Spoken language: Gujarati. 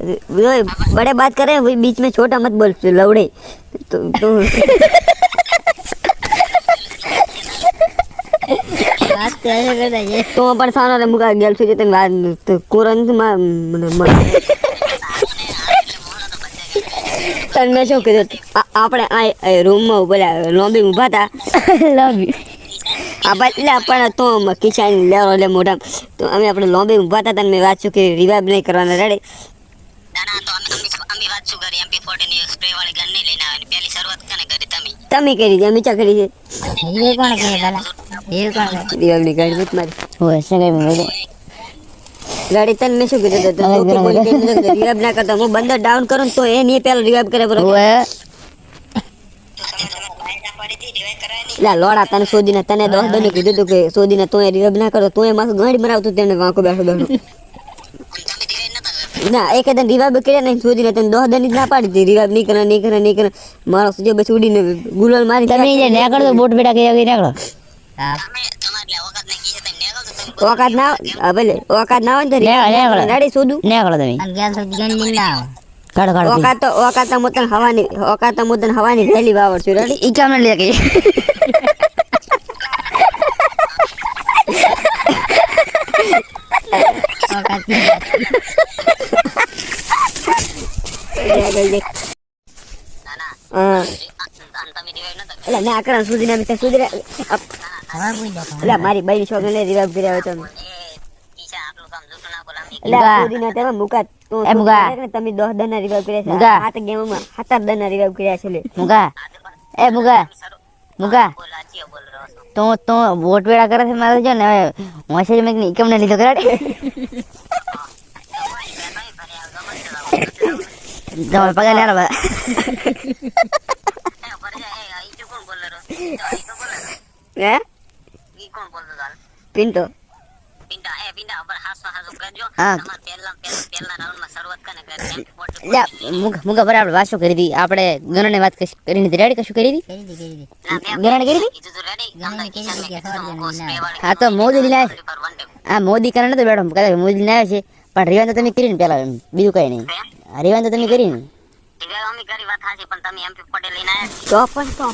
वो बड़े बात कर रहे हैं वही बीच में छोटा मत बोल लवड़े तो तो વાત તો હશે કરતા છે તો પણ સાનો રે મુકા ગેલ છે તને વાત તો કોરન માં મને મને તને મેં શું કીધું આ- આપણે આ રૂમમાં પેલા લોબી ઊભા હતા લવ યુ આ બાદ એટલે પણ તો કિસાન લેવો એટલે મોઢા તો અમે આપણે લોબી ઊભા હતા તને મેં વાત છું કે રિવાઇવ નહીં કરવાના રેડી ના તો અમે અમે અમે વાત શું કરી? એમપી ફોર્ટી ની સ્પ્રે વાળી ગન નહીં લઈને આવે પહેલી શરૂઆત કને કરી તમે? તમે કરી દે અમે ચા કરી છે. એ કોણ કહે પેલા એ કોણ કહે રિવાઇવ નહીં કરી મત મારી. હોય સગાઈ માં બોલે ગાડી તને મેં શું કીધું હતું? તું તો બોલી કે રિવાઇવ ના કરતો હું બંદર ડાઉન કરું ને તો એ નહીં પેલો રિવાઇવ કરે બરોબર? હોય ના પાડી હતી રિવાઇવ કરાય નહીં લા લોડા તને શોધીને તને દસ દને કીધું હતું કે શોધીને તો રિવાઇવ ના કરો તો એ માથું ગાડી બનાવતું તેને વાંકો બેઠો બેઠો તમે રિવાઇવ નતા કરતા ના એક દન રિવાબ કર્યા નહીં સુધી તને દોહ દન ના પાડી હતી. રિવાબ નહીં કરે નહીં કરે નહીં કરે મારો જે બસ ઉડીને ગુલાલ મારી તમે જે નેકળ તો બોટ બેટા કઈ નેકળો? ઓકાત ને ના ભલે. ઓકાત ના હોય ને. ગાડી શોધું. નેકળો તમે. ઓકાત તો ઓકાત તો મુતન હવાની ઓકાત તો મુતન હવાની વહેલી વાવર છું. રેડી ઈ કામ લે કે ના. હા મારી છોકરી ને કર્યા તમે તેમાં દસ દન કર્યા છે. ગેમમાં સાત દન ના રિવાઇવ કર્યા છે મુગા. એ મુગા. તો તો વોટ વેળા કરે છે મારે છે ને હવે હોશે મેં એકમ ને લીધો કરાડે તમારે પગાર તો બોલ હે પિન્ટો કરી મુગા બરાબર વાત કરી હતી આપણે ગણને વાત કશ- રેડી કશું કરી દી? ગણને કરી ને હા તો મોદી લઈને મોદી કારણ તો બેઠો. કદાચ મોદી લઈને છે. પણ રિવાજ તો તમે કરીને પેલા બીજું કઈ નહીં. રિવાન વાંધો તમે કરી વાત હાચી પણ તમે એમપી ફોર્ટી લઈને આવ્યા તો પણ તો